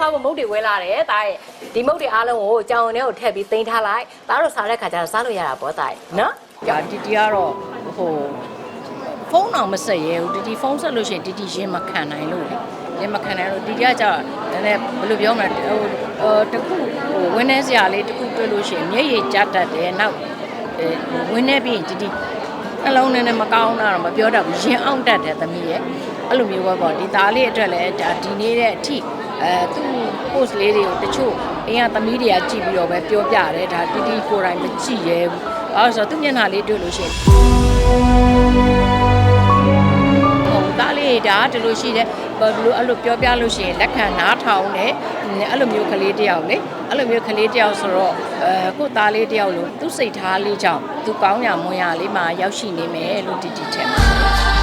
စားဖို့မုတ်တွေဝဲလာတယ်တာရဲ့ဒီမုတ်တွေအားလုံးကိုကြောင်ထဲကိုထည့်ပြီးတင်ထားလိုက်ဒါတို့စားတဲ့ခါကျတော့စားလို့ရတာပေါ့တာရဲ့နော်ကြာတီတီကတော့ဟိုဖုန်းအောင်မဆက်ရဲဘူးတီတီဖုန်းဆက်လို့ရှိရင်တီတီရင်းမခံနိုင်လို့လေရင်းမခံနိုင်လို့တီတီကကြာနည်းနည်းဘယ်လိုပြောမလဲဟိုဟိုတခုဟိုဝင်းနေစရာလေးတခုတွေ့လို့ရှိရင်မျက်ရည်ကျတတ်တယ်နောက်အဲဝင်းနေပြီးရင်တီတီနှလုံးနဲ့မကောင်းတာတော့မပြောတတ်ဘူးရင်အောင်တတ်တယ်သမီးရဲ့အဲ့လိုမျိုးပဲပေါ့ဒီသားလေးအတွက်လည်းဒါဒီနေ့တဲ့အထိ အဲသူ့ post လေးတွေကိုတချို့အင်းကသမီးတွေကကြည့်ပြီးတော့ပဲပြောပြတယ်ဒါတီတီကိုယ်တိုင်မကြည့်ရဲဘူးအဲဆိုတော့သူ့မျက်နှာလေးတွေ့လို့ရှိရင်ဟိုသားလေးဒါဒီလိုရှိတယ်ဘယ်လိုအဲ့လိုပြောပြလို့ရှိရင်လက်ခံနားထောင်တယ်အဲ့လိုမျိုးကလေးတယောက်လေအဲ့လိုမျိုးကလေးတယောက်ဆိုတော့အဲကို့သားလေးတယောက်လို့သူ့စိတ်ထားလေးကြောင့်သူကောင်းရမွန်ရလေးမှာရောက်ရှိနေမယ်လို့တီတီထင်တယ်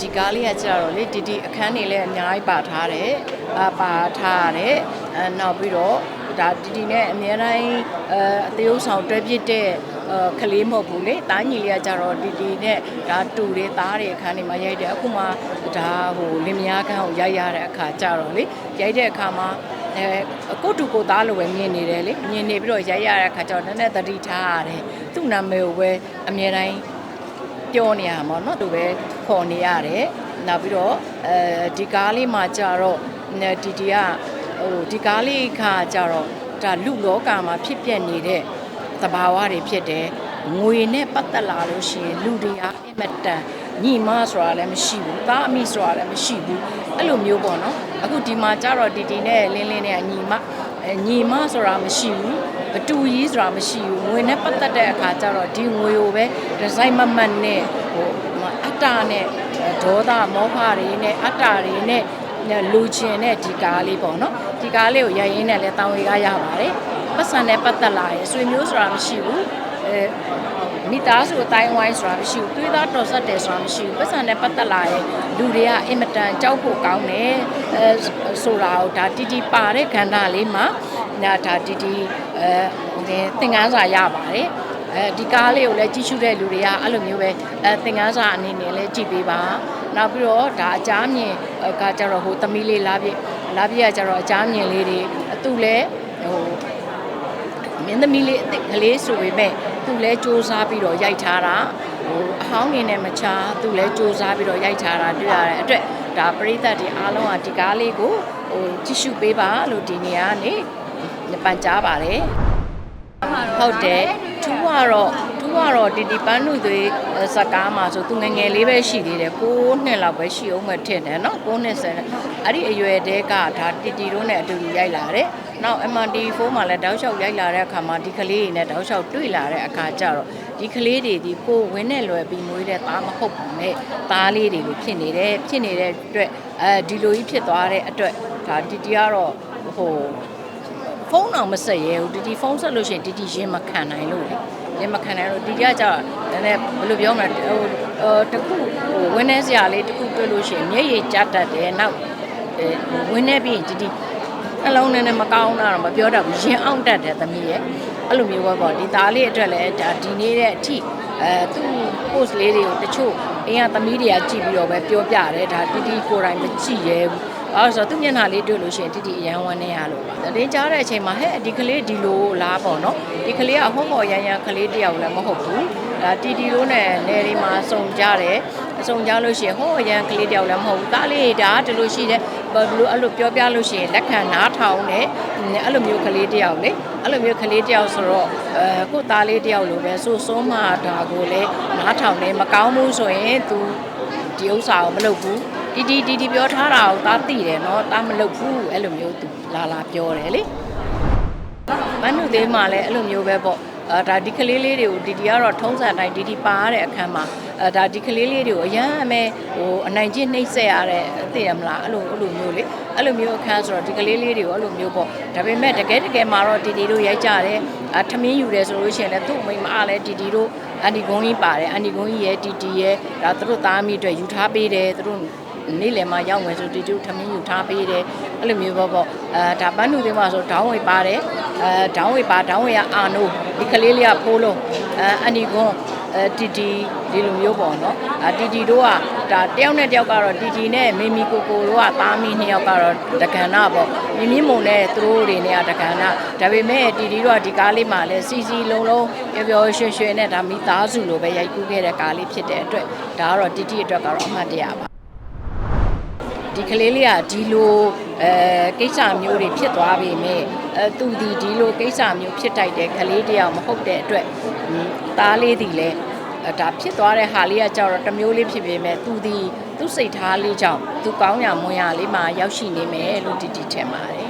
ဒီကားလေးကကြတော့လေတီတီအခန်းနေလည်းအများကြီးပါထားတယ်အာပါထားရတယ်အဲနောက်ပြီးတော့ဒါတီတီနဲ့အများတိုင်းအဲအသေးဥဆောင်တွဲပြစ်တဲ့အဲကလေးမဟုတ်ဘူးလေတားညီလေးကကြတော့တီတီနဲ့ဒါတူတွေသားတွေအခန်းနေမှာရိုက်တယ်အခုမှဒါဟိုလင်မယားခန်းကိုရိုက်ရတဲ့အခါကြတော့လေရိုက်တဲ့အခါမှာအဲကိုတူကိုသားလိုပဲမြင်နေတယ်လေမြင်နေပြီးတော့ရိုက်ရတဲ့အခါကျတော့နည်းနည်းသတိထားရတယ်သူ့နာမည်ကိုပဲအများတိုင်း ပြောနေရမှာเนาะသူပဲခေါ်နေရတယ်နောက်ပြီးတော့အဲဒီကားလေးမှာကြတော့ဒီဒီကဟိုဒီကားလေးခါကြတော့ဒါလူလောကမှာဖြစ်ပျက်နေတဲ့သဘာဝတွေဖြစ်တယ်ငွေနဲ့ပတ်သက်လာလို့ရှိရင်လူတွေဟာအင်မတန်ညီမဆိုတာလည်းမရှိဘူးသားအမိဆိုတာလည်းမရှိဘူးအဲ့လိုမျိုးပေါ့နော်အခုဒီမှာကြတော့ဒီဒီနဲ့လင်းလင်းနဲ့ညီမအဲ ညီမဆိုတာမရှိဘူးအတူကြီးဆိုတာမရှိဘူးငွေနဲ့ပတ်သက်တဲ့အခါကျတော့ဒီငွေကိုပဲဒီဇိုင်းမမတ်နဲ့ဟိုအတ္တနဲ့ဒေါသမောဟတွေနဲ့အတ္တတွေနဲ့လူချင်တဲ့ဒီကားလေးပေါ့နော်ဒီကားလေးကိုရိုက်ရင်းနဲ့လည်းတောင်းဝေကားရပါတယ်ပတ်စံနဲ့ပတ်သက်လာရင်ဆွေမျိုးဆိုတာမရှိဘူးအဲ မိသားစုအတိုင်းဝိုင်းဆိုတာမရှိဘူးသွေးသားတော်ဆက်တယ်ဆိုတာမရှိဘူးပတ်စံနဲ့ပတ်သက်လာရင်လူတွေကအင်မတန်ကြောက်ဖို့ကောင်းတယ်အဲဆိုတာကိုဒါတီတီပါတဲ့ခန္ဓာလေးမှာဒါဒါတီတီအဲသင်္ကန်းစာရပါတယ်အဲဒီကားလေးကိုလည်းကြည့်ရှုတဲ့လူတွေကအဲ့လိုမျိုးပဲအဲသင်္ကန်းစာအနေနဲ့လည်းကြည့်ပေးပါနောက်ပြီးတော့ဒါအကြမ်းမြင်ကကြတော့ဟိုသမီးလေးလာပြလာပြကကြတော့အကြမ်းမြင်လေးတွေသူလည်းဟိုမင်းသမီးလေးအစ်ကလေးဆိုပေမဲ့ သူလည်းစူးစမ်းပြီးတော့ရိုက်ထားတာဟိုအဟောင်းနေနဲ့မချာသူလည်းစူးစမ်းပြီးတော့ရိုက်ထားတာတွေ့ရတဲ့အတွက်ဒါပရိသတ်တွေအားလုံးကဒီကားလေးကိုဟိုကြည့်ရှုပေးပါလို့ဒီနေရာကနေပန်ကြားပါတယ်ဟုတ်တယ်ထူးကတော့ထူးကတော့တီတီပန်းနုသွေးဇက်ကားမှာဆိုသူငယ်ငယ်လေးပဲရှိသေးတယ်6နှစ်လောက်ပဲရှိအောင်မှထင်တယ်နော်6နှစ်ဆယ်အဲ့ဒီအရွယ်တဲကဒါတီတီတို့နဲ့အတူတူရိုက်လာတယ် နောက် MRT4 မှာလည်းတောက်လျှောက်ရိုက်လာတဲ့အခါမှာဒီကလေးတွေနဲ့တောက်လျှောက်တွေ့လာတဲ့အခါကျတော့ဒီကလေးတွေဒီကိုဝင်းနဲ့လွယ်ပြီးမွေးတဲ့သားမဟုတ်ဘူးနဲ့သားလေးတွေလိုဖြစ်နေတယ်ဖြစ်နေတဲ့အတွက်အဲဒီလိုကြီးဖြစ်သွားတဲ့အတွက်ဒါတီတီကတော့ဟိုဖုန်းအောင်မဆက်ရဲဘူးတီတီဖုန်းဆက်လို့ရှိရင်တီတီရင်းမခံနိုင်လို့လေရင်းမခံနိုင်လို့တီတီကကြာနည်းနည်းဘယ်လိုပြောမလဲဟိုဟိုတခုဟိုဝင်းနေစရာလေးတခုတွေ့လို့ရှိရင်မျက်ရည်ကျတတ်တယ်နောက်အဲဝင်းနေပြီးရင်တီတီ နှလုံးနဲ့မကောင်းတာတော့မပြောတတ်ဘူးရင်အောင်တတ်တယ်သမီးရဲ့အဲ့လိုမျိုးပဲပေါ့ဒီသားလေးအတွက်လည်းဒါဒီနေ့တဲ့အထိအဲသူ့ post လေးတွေကိုတချို့အင်းကသမီးတွေကကြည့်ပြီးတော့ပဲပြောပြတယ်ဒါတီတီကိုယ်တိုင်မကြည့်ရဲဘူးအဲဆိုတော့သူ့မျက်နှာလေးတွေ့လို့ရှိရင်တီတီအရန်ဝမ်းနေရလို့ပါတရင်ကြားတဲ့အချိန်မှာဟဲ့ဒီကလေးဒီလိုလားပေါ့နော်ဒီကလေးကဟုံးမော်ရန်ရန်ကလေးတယောက်လည်းမဟုတ်ဘူးဒါတီတီတို့နဲ့နယ်ဒီမှာစုံကြတယ်အစုံကြလို့ရှိရင်ဟောရန်ကလေးတယောက်လည်းမဟုတ်ဘူးတားလေးဒါဒီလိုရှိတယ် ဘယ်လိုအဲ့လိုပြောပြလို့ရှိရင်လက်ခံနားထောင်တယ်အဲ့လိုမျိုးကလေးတယောက်လေအဲ့လိုမျိုးကလေးတယောက်ဆိုတော့အဲကိုသားလေးတယောက်လိုပဲဆိုဆုံးမဒါကိုလည်းနားထောင်တယ်မကောင်းဘူးဆိုရင် तू ဒီဥစ္စာကိုမလုပ်ဘူးတီတီတီတီပြောထားတာကိုသားသိတယ်နော်သားမလုပ်ဘူးအဲ့လိုမျိုးသူလာလာပြောတယ်လေမနုသေးမှလည်းအဲ့လိုမျိုးပဲပေါ့ အဲဒါဒီကလေးလေးတွေကိုဒီဒီကတော့ထုံးစံတိုင်းဒီဒီပါရတဲ့အခန်းမှာအဲဒါဒီကလေးလေးတွေကိုအရန်အမဲဟိုအနိုင်ကျင့်နှိမ့်ဆက်ရတဲ့သိရမလားအဲ့လိုအဲ့လိုမျိုးလေအဲ့လိုမျိုးအခန်းဆိုတော့ဒီကလေးလေးတွေကိုအဲ့လိုမျိုးပေါ့ဒါပေမဲ့တကယ်တကယ်မှာတော့ဒီဒီတို့ရိုက်ကြတယ်အထမင်းယူတယ်ဆိုလို့ရှိရင်လည်းသူ့အမိမအားလဲဒီဒီတို့အန်ဒီကုန်းကြီးပါတယ်အန်ဒီကုန်းကြီးရဲ့တီတီရဲ့ဒါသူတို့သားအမိအတွက်ယူထားပေးတယ်သူတို့ နေ့လယ်မှာရောက်မယ်ဆိုတီတူထမင်းယူထားပေးတယ်အဲ့လိုမျိုးပေါ့ပေါ့အဲဒါပန်းနူတွေမှာဆိုဒေါင်းဝေပါတယ်အဲဒေါင်းဝေပါဒေါင်းဝေကအာနိုဒီကလေးလေးကဖိုးလုံးအဲအန်ဒီကွန်အဲတီတီဒီလိုမျိုးပေါ့နော်အာတီတီတို့ကဒါတယောက်နဲ့တယောက်ကတော့တီတီနဲ့မေမီကိုကိုတို့ကသားမီးနှစ်ယောက်ကတော့တက္ကနာပေါ့မြင်းမြင့်မုံနဲ့သူတို့တွေနဲ့ကတက္ကနာဒါပေမဲ့တီတီတို့ကဒီကားလေးမှာလဲစီစီလုံးလုံးပျော်ပျော်ရွှင်ရွှင်နဲ့ဒါမိသားစုလိုပဲရိုက်ကူးခဲ့တဲ့ကားလေးဖြစ်တဲ့အတွက်ဒါကတော့တီတီအတွက်ကတော့အမှတ်တရပါ ဒီကလေးလေးကဒီလိုအဲကိစ္စမျိုးတွေဖြစ်သွားပြီမဲ့အဲသူဒီဒီလိုကိစ္စမျိုးဖြစ်တိုက်တဲ့ကလေးတယောက်မဟုတ်တဲ့အတွက်ဟွန်းသားလေးဒီလဲအဲဒါဖြစ်သွားတဲ့ဟာလေးကကြောက်တော့တစ်မျိုးလေးဖြစ်ပေမဲ့သူဒီသူစိတ်ထားလေးကြောင့်သူကောင်းရမွန်ရလေးမှာရောက်ရှိနေမယ်လို့တီတီထင်ပါတယ်